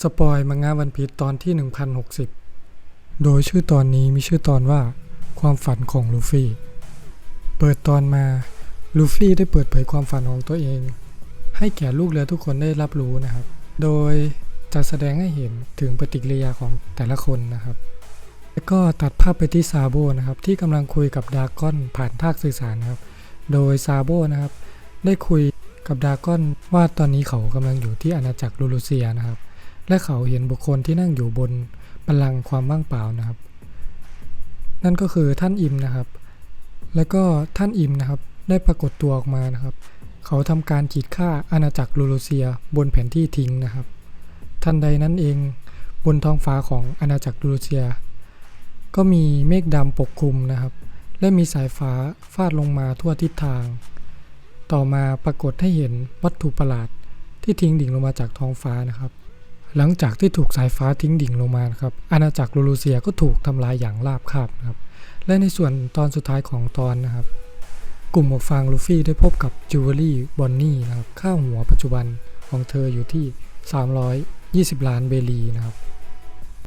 สปอยมังงะวันพีชตอนที่ 1060 โดยชื่อตอนนี้มีชื่อตอนว่า ความฝันของลูฟี่ เปิดตอนมา ลูฟี่ได้เปิดเผยความฝันของตัวเอง ให้แก่ลูกเรือทุกคนได้รับรู้นะครับ โดยจะแสดงให้เห็นถึงปฏิกิริยาของแต่ละคนนะครับ แล้วก็ตัดภาพไปที่ซาโบนะครับ ที่กำลังคุยกับดาก้อนผ่านทากสื่อสารนะครับ โดยซาโบนะครับ ได้คุยกับดาก้อนว่าตอนนี้เขากำลังอยู่ที่อาณาจักรลูลูเซียนะครับ และเขาเห็นบุคคลที่นั่งอยู่บนบัลลังก์ความว่างเปล่านะครับ นั่นก็คือท่านอิมนะครับ แล้วก็ท่านอิมนะครับได้ปรากฏตัวออกมานะครับ เขาทำการขีดค่าอาณาจักรลูลูเซียบนแผนที่ทิ้งนะครับ ทันใดนั้นเองบนท้องฟ้าของอาณาจักรลูลูเซีย ก็มีเมฆดำปกคลุมนะครับ และมีสายฟ้าฟาดลงมาทั่วทิศทาง ต่อมาปรากฏให้เห็นวัตถุประหลาดที่ทิ้งดิ่งลงมาจากท้องฟ้านะครับ หลังจากที่ถูกสายฟ้าทิ้งดิ่งลงมาครับอาณาจักรลูลูเซียก็ถูกทำลายอย่างราบคาบครับและในส่วนตอนสุดท้ายของตอนนะครับ กลุ่มหมวกฟางลูฟี่ได้พบกับจิวเวลรี่บอนนี่นะครับค่าหัวปัจจุบันของเธออยู่ที่ 320 ล้านเบลีนะครับ